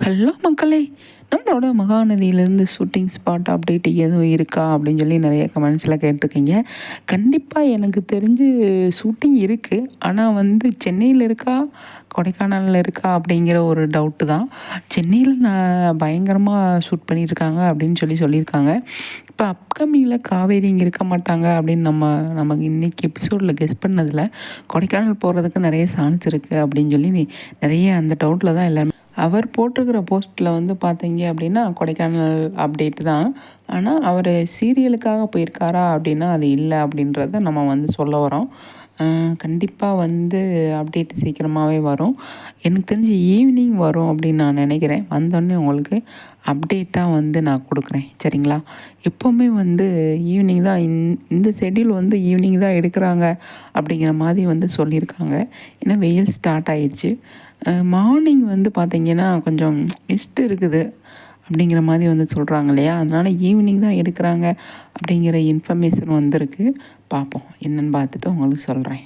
Hello மக்களே நம்மளோட மகாநதியிலேருந்து shooting spot update எதுவும் இருக்கா அப்படின்னு சொல்லி நிறைய கமெண்ட்ஸில் கேட்டிருக்கீங்க. கண்டிப்பாக எனக்கு தெரிஞ்சு ஷூட்டிங் இருக்குது ஆனால் வந்து சென்னையில் இருக்கா கொடைக்கானலில் இருக்கா அப்படிங்கிற ஒரு டவுட்டு தான். சென்னையில் நான் பயங்கரமாக ஷூட் பண்ணியிருக்காங்க அப்படின்னு சொல்லி சொல்லியிருக்காங்க. இப்போ அப்கமிங்கில் காவேரி இங்கே இருக்க மாட்டாங்க அப்படின்னு நம்ம நமக்கு இன்றைக்கி எபிசோடில் கெஸ் பண்ணதில் கொடைக்கானல் போகிறதுக்கு நிறைய சான்ஸ் இருக்குது அப்படின்னு சொல்லி நிறைய அந்த டவுட்டில் தான் எல்லாமே அவர் போட்டிருக்கிற போஸ்ட்டில் வந்து பார்த்தீங்க அப்படின்னா கொடைக்கானல் அப்டேட் தான். ஆனால் அவர் சீரியலுக்காக போயிருக்காரா அப்படின்னா அது இல்லை அப்படின்றத நம்ம வந்து சொல்ல வரோம். கண்டிப்பாக வந்து அப்டேட் சீக்கிரமாகவே வரும். எனக்கு தெரிஞ்சு ஈவினிங் வரும் அப்படின்னு நான் நினைக்கிறேன். வந்தோடனே உங்களுக்கு அப்டேட்டாக வந்து நான் கொடுக்குறேன். சரிங்களா? எப்போவுமே வந்து ஈவினிங் தான் இந் இந்த ஷெட்யூல் வந்து ஈவினிங் தான் எடுக்கிறாங்க அப்படிங்கிற மாதிரி வந்து சொல்லியிருக்காங்க. ஏன்னா வெயில் ஸ்டார்ட் ஆயிடுச்சு. மார்னிங் வந்து பார்த்திங்கன்னா கொஞ்சம் மிஸ்ட் இருக்குது அப்படிங்கிற மாதிரி வந்து சொல்கிறாங்க இல்லையா? அதனால் ஈவினிங் தான் எடுக்கிறாங்க அப்படிங்கிற இன்ஃபர்மேஷன் வந்திருக்கு. பார்ப்போம் என்னென்னு பார்த்துட்டு உங்களுக்கு சொல்கிறேன்